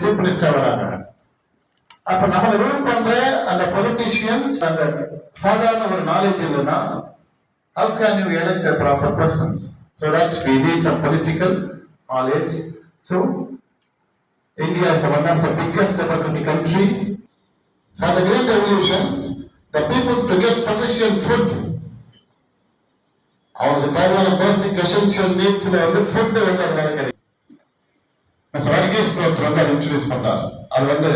Chief minister வராங்க அப்ப நம்மளை ரூல் பண்ற அந்த பொலிட்டீஷியன்ஸ் அந்த சாதாரண ஒரு நாலேஜ் இல்லைன்னா how can you elect the proper persons so that we need some political knowledge so India is one of the biggest democratic country for the great revolutions the peoples to get sufficient food அவங்களுக்கு தேவையான பேசிக் essential நீட்ஸ்ல வந்து food வந்து அதனால கிடைக்கும் mister Varghese வந்து அதை introduce பண்றாரு அது வந்து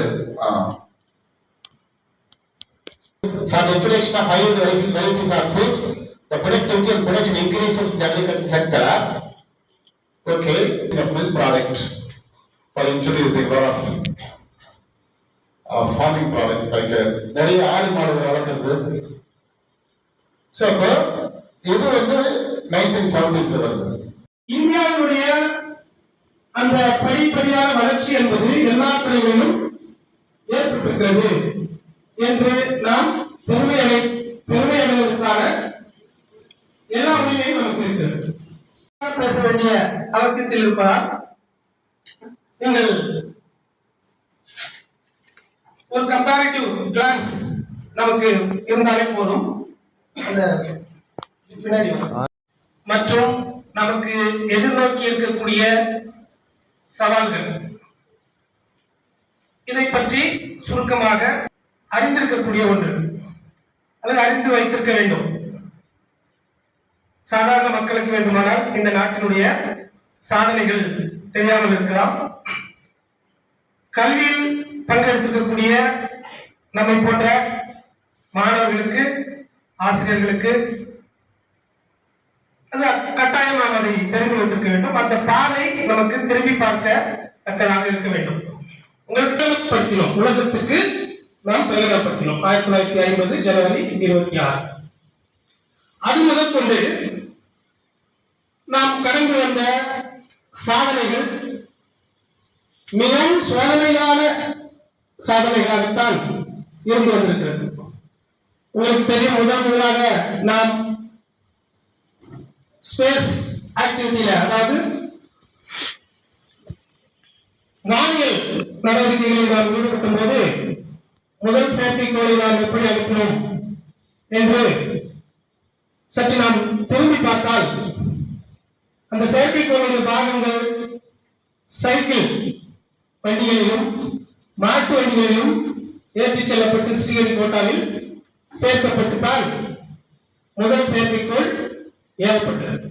For the introduction of high varieties varieties of seeds, the productivity and production increases in the agriculture sector. Okay, the milk product for introducing lot of uh, farming products like uh, நிறைய ஆடு மாடுகள் வளர்க்குறது so அப்போ இது வந்து nineteen செவன்டிஸ்ல வருது இந்தியாவினுடைய அந்த படிப்படியான வளர்ச்சி என்பது எல்லா துறைகளிலும் ஏற்பட்டிருக்கிறது என்று நாம் பெருமை அடை பெருமை அடைவதற்கான எல்லா உரிமையும் நமக்கு இருக்கிறது. பேச வேண்டிய அவசியத்தில் இருப்பதால் நீங்கள் ஒரு கம்பேரிட்டிவ் கிளான்ஸ் நமக்கு இருந்தாலே போதும். அந்த பின்னாடி மற்றும் நமக்கு எதிர்நோக்கி இருக்கக்கூடிய சவால்கள். இதை பற்றி சுருக்கமாக அறிந்திருக்கக்கூடிய ஒன்று அல்லது அறிந்து வைத்திருக்க வேண்டும். சாதாரண மக்களுக்கு வேண்டுமானால் இந்த நாட்டினுடைய சாதனைகள் தெரியாமல் இருக்கலாம். கல்வியில் பங்கெடுத்திருக்கக்கூடிய நம்மை போன்ற மாணவர்களுக்கு ஆசிரியர்களுக்கு கட்டாயம் நாம் அதை தெரிந்து வைத்திருக்க வேண்டும். அந்த பாதை நமக்கு திரும்பி பார்க்க தக்கதாக இருக்க வேண்டும். உங்களுக்கு பிரகடனப்படுத்தினோம் உலகத்துக்கு நாம் பிரகடனப்படுத்தினோம் ஆயிரத்தி தொள்ளாயிரத்தி ஐம்பது ஜனவரி இருபத்தி ஆறு. அது முதற்கொண்டு நாம் கடந்து வந்த சாதனைகள் மிகவும் சோதனையான சாதனைகளாகத்தான் இருந்து வந்திருக்கிறது. உங்களுக்கு தெரியும் முதல் முதலாக நாம் ஸ்பேஸ் ஆக்டிவிட்டியில அதாவது வானியல் நடவடிக்கைகளில் நாம் ஈடுபடும் போது முதல் செயற்கைக்கோளை நாம் எப்படி அனுப்பினோம் என்று சற்று நாம் திரும்பி பார்த்தால் அந்த செயற்கைக்கோளுடைய பாகங்கள் சைக்கிள் வண்டிகளிலும் மாட்டு வண்டிகளிலும் ஏற்றிச் செல்லப்பட்டு ஸ்ரீஹரிகோட்டாவில் சேர்க்கப்பட்டுத்தான் முதல் செயற்கைக்கோள் ஏற்பட்டது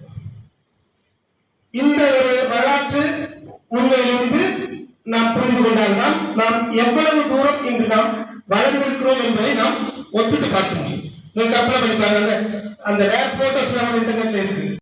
இந்த ஒரு வரலாற்று உண்மையிலிருந்து நாம் புரிந்து கொண்டால்தான் நாம் எவ்வளவு தூரம் இன்று நாம் வளர்ந்திருக்கிறோம் என்பதை நாம் ஒப்பிட்டு பார்க்க முடியும். நீங்க கற்பனை பண்ணி பாருங்க அந்த- அந்த போட்டோஸ் இன்டர்நெட்ல இருக்கு.